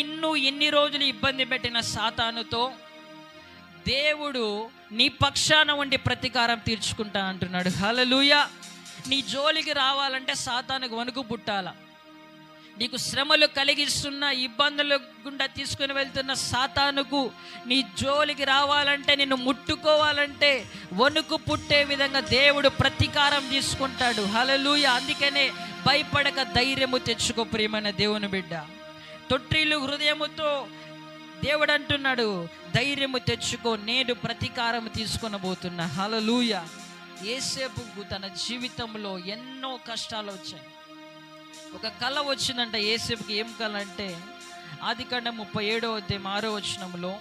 నిన్ను ఎన్ని రోజులు ఇబ్బంది పెట్టిన సాతానుతో దేవుడు నీ పక్షాన ఉండి ప్రతీకారం తీర్చుకుంటా అంటున్నాడు. హలలుయ నీ జోలికి రావాలంటే సాతానికి వణుకు పుట్టాల. నీకు శ్రమలు కలిగిస్తున్న ఇబ్బందులు గుండా తీసుకుని వెళ్తున్న సాతానుకు నీ జోలికి రావాలంటే నిన్ను ముట్టుకోవాలంటే వణుకు పుట్టే విధంగా దేవుడు ప్రతీకారం తీసుకుంటాడు. హలలుయ అందుకనే భయపడక ధైర్యము తెచ్చుకో ప్రియమైన దేవుని బిడ్డ. తొట్టిలు హృదయముతో దేవుడు అంటున్నాడు ధైర్యము తెచ్చుకో నేను ప్రతీకారం తీసుకొనబోతున్నా. హలలుయ ఏసేపుకు తన జీవితంలో ఎన్నో కష్టాలు వచ్చాయి. ఒక కళ వచ్చిందంట ఏసేపుకి ఏం కళ అంటే ఆది కండ ముప్పై ఏడో అధ్యాయం ఆరో వచనంలో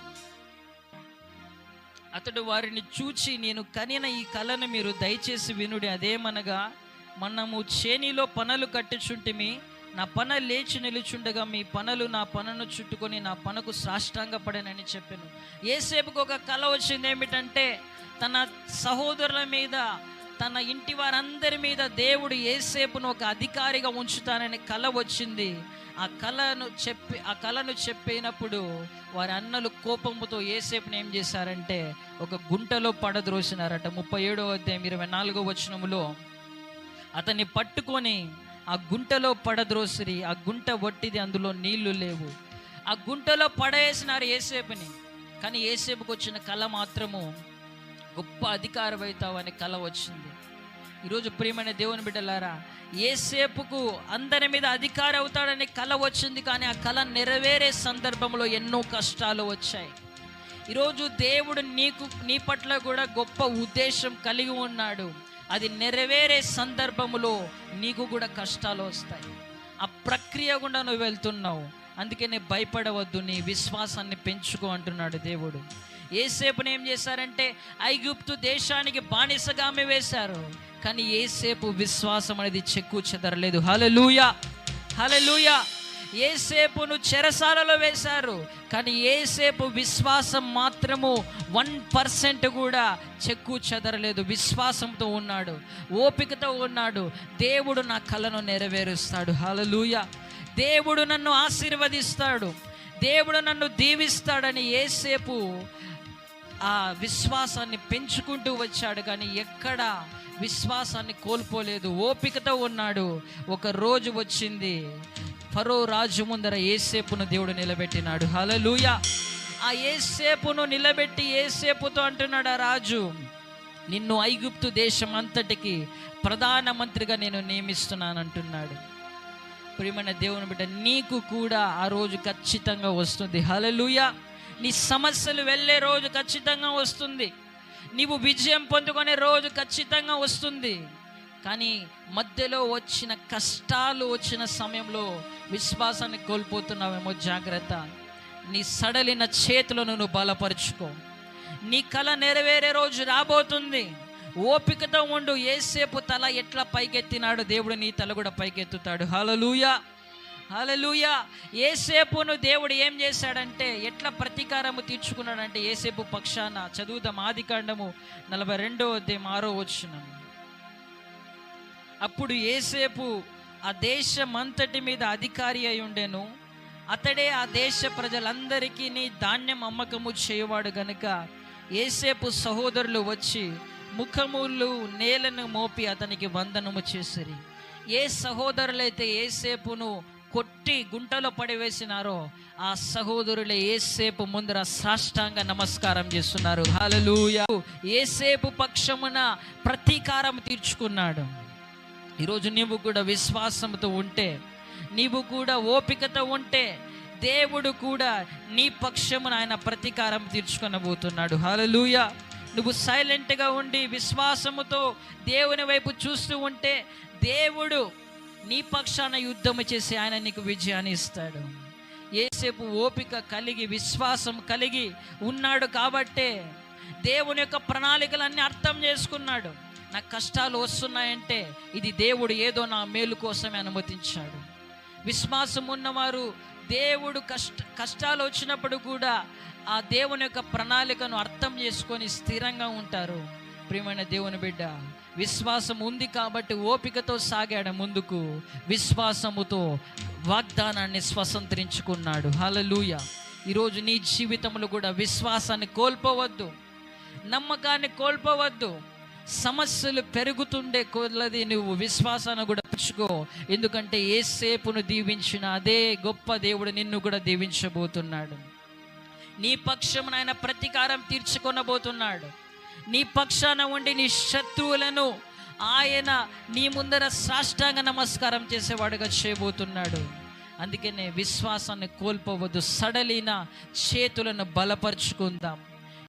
అతడు వారిని చూచి నేను కనిన ఈ కళను మీరు దయచేసి వినుడి అదేమనగా మనము చేనిలో పనులు కట్టుచుంటిమి నా పన లేచి నిలుచుండగా మీ పనులు నా పనను చుట్టుకొని నా పనకు సాష్టాంగపడనని చెప్పాను. ఏసేపుకు ఒక కళ వచ్చింది ఏమిటంటే తన సహోదరుల మీద తన ఇంటి వారందరి మీద దేవుడు ఏసేపును ఒక అధికారిగా ఉంచుతానని కళ వచ్చింది. ఆ కళను చెప్పి ఆ కళను చెప్పినప్పుడు వారి అన్నలు కోపంతో ఏసేపుని ఏం చేశారంటే ఒక గుంటలో పడద్రోసినారట. ముప్పై ఏడవ అధ్యాయం ఇరవై నాలుగో వచనములో అతన్ని పట్టుకొని ఆ గుంటలో పడద్రోసిరి ఆ గుంట వట్టిది అందులో నీళ్ళు లేవు. ఆ గుంటలో పడేసినారు ఏసేపుని కానీ ఏసేపుకి వచ్చిన కళ మాత్రము గొప్ప అధికారం అనే కళ వచ్చింది. ఈరోజు ప్రియమైన దేవుని బిడ్డలారా ఏసేపుకు అందరి మీద అధికారం అవుతాడనే కళ వచ్చింది కానీ ఆ కళ నెరవేరే సందర్భంలో ఎన్నో కష్టాలు వచ్చాయి. ఈరోజు దేవుడు నీకు నీ పట్ల కూడా గొప్ప ఉద్దేశం కలిగి ఉన్నాడు. అది నెరవేరే సందర్భములో నీకు కూడా కష్టాలు వస్తాయి. ఆ ప్రక్రియ గుండా నువ్వు వెళ్తున్నావు. అందుకనే భయపడవద్దు నీ విశ్వాసాన్ని పెంచుకో అంటున్నాడు దేవుడు. ఏసేపుని ఏం చేశారంటే ఐగుప్తు దేశానికి బానిసగామె వేశారు. కానీ ఏసేపు విశ్వాసం అనేది చెక్కు చెదరలేదు. హలలుయ హలలుయ ఏసేపును చెరసాలలో వేశారు. కానీ ఏసేపు విశ్వాసం మాత్రము వన్ పర్సెంట్ కూడా చెక్కు చెదరలేదు. విశ్వాసంతో ఉన్నాడు. ఓపికతో ఉన్నాడు. దేవుడు నా కళను నెరవేరుస్తాడు. హలలుయ దేవుడు నన్ను ఆశీర్వదిస్తాడు. దేవుడు నన్ను దీవిస్తాడని ఏసేపు ఆ విశ్వాసాన్ని పెంచుకుంటూ వచ్చాడు. కానీ ఎక్కడ విశ్వాసాన్ని కోల్పోలేదు. ఓపికతో ఉన్నాడు. ఒక రోజు వచ్చింది. ఫరో రాజు ముందర ఏసేపును దేవుడు నిలబెట్టినాడు. హలలుయ ఆ ఏసేపును నిలబెట్టి ఏసేపుతో అంటున్నాడు ఆ రాజు నిన్ను ఐగుప్తు దేశం అంతటికి ప్రధానమంత్రిగా నేను నియమిస్తున్నాను అంటున్నాడు. ప్రియమైన దేవుని బిడ్డ నీకు కూడా ఆ రోజు ఖచ్చితంగా వస్తుంది. హలలుయ నీ సమస్యలు వెళ్ళే రోజు ఖచ్చితంగా వస్తుంది. నీవు విజయం పొందుకునే రోజు ఖచ్చితంగా వస్తుంది. కానీ మధ్యలో వచ్చిన కష్టాలు వచ్చిన సమయంలో విశ్వాసాన్ని కోల్పోతున్నావేమో జాగ్రత్త. నీ సడలిన చేతులను నువ్వు బలపరుచుకో. నీ కళ నెరవేరే రోజు రాబోతుంది. ఓపికతో ఉండు. ఏసేపు తల ఎట్లా పైకెత్తినాడు దేవుడు నీ తల కూడా పైకెత్తుతాడు. హలలుయా హలలుయ ఏసేపును దేవుడు ఏం చేశాడంటే ఎట్లా ప్రతీకారము తీర్చుకున్నాడంటే ఏసేపు పక్షాన చదువుదాం ఆది కాండము నలభై రెండో అధ్యాయం ఆరో వచ్చినాము అప్పుడు ఏసేపు ఆ దేశం అంతటి మీద అధికారి అయి ఉండెను. అతడే ఆ దేశ ప్రజలందరికీ ధాన్యం అమ్మకము చేయవాడు గనుక ఏసేపు సహోదరులు వచ్చి ముఖములు నేలను మోపి అతనికి వందనము చేసిరి. ఏ సహోదరులైతే ఏసేపును కొట్టి గుంటలో పడివేసినారో ఆ సహోదరులే ఏసేపు ముందర సాష్టాంగ నమస్కారం చేస్తున్నారు. హలలుయా ఏసేపు పక్షమున ప్రతీకారం తీర్చుకున్నాడు. ఈరోజు నీవు కూడా విశ్వాసంతో ఉంటే నీవు కూడా ఓపికతో ఉంటే దేవుడు కూడా నీ పక్షమున ఆయన ప్రతీకారం తీర్చుకొనబోతున్నాడు. హలలుయ నువ్వు సైలెంట్గా ఉండి విశ్వాసముతో దేవుని వైపు చూస్తూ ఉంటే దేవుడు నీ పక్షాన యుద్ధము చేసి ఆయన నీకు విజయాన్ని ఇస్తాడు. ఏసేపు ఓపిక కలిగి విశ్వాసం కలిగి ఉన్నాడు కాబట్టే దేవుని యొక్క ప్రణాళికలన్నీ అర్థం చేసుకున్నాడు. నాకు కష్టాలు వస్తున్నాయంటే ఇది దేవుడు ఏదో నా మేలు కోసమే అనుమతించాడు. విశ్వాసం ఉన్నవారు దేవుడు కష్ట కష్టాలు వచ్చినప్పుడు కూడా ఆ దేవుని యొక్క ప్రణాళికను అర్థం చేసుకొని స్థిరంగా ఉంటారు. ప్రియమైన దేవుని బిడ్డ విశ్వాసం ఉంది కాబట్టి ఓపికతో సాగాడు ముందుకు. విశ్వాసముతో వాగ్దానాన్ని స్వతంత్రించుకున్నాడు. హలలుయ ఈరోజు నీ జీవితంలో కూడా విశ్వాసాన్ని కోల్పోవద్దు. నమ్మకాన్ని కోల్పోవద్దు. సమస్యలు పెరుగుతుండే కొలది నువ్వు విశ్వాసాన్ని కూడా పెంచుకో. ఎందుకంటే ఏ సేపును దీవించిన అదే గొప్ప దేవుడు నిన్ను కూడా దీవించబోతున్నాడు. నీ పక్షమున ఆయన ప్రతీకారం తీర్చుకొనబోతున్నాడు. నీ పక్షాన ఉండి నీ శత్రువులను ఆయన నీ ముందర సాష్టాంగ నమస్కారం చేసేవాడుగా చేయబోతున్నాడు. అందుకనే విశ్వాసాన్ని కోల్పోవద్దు సడలిన చేతులను బలపరుచుకుందాం.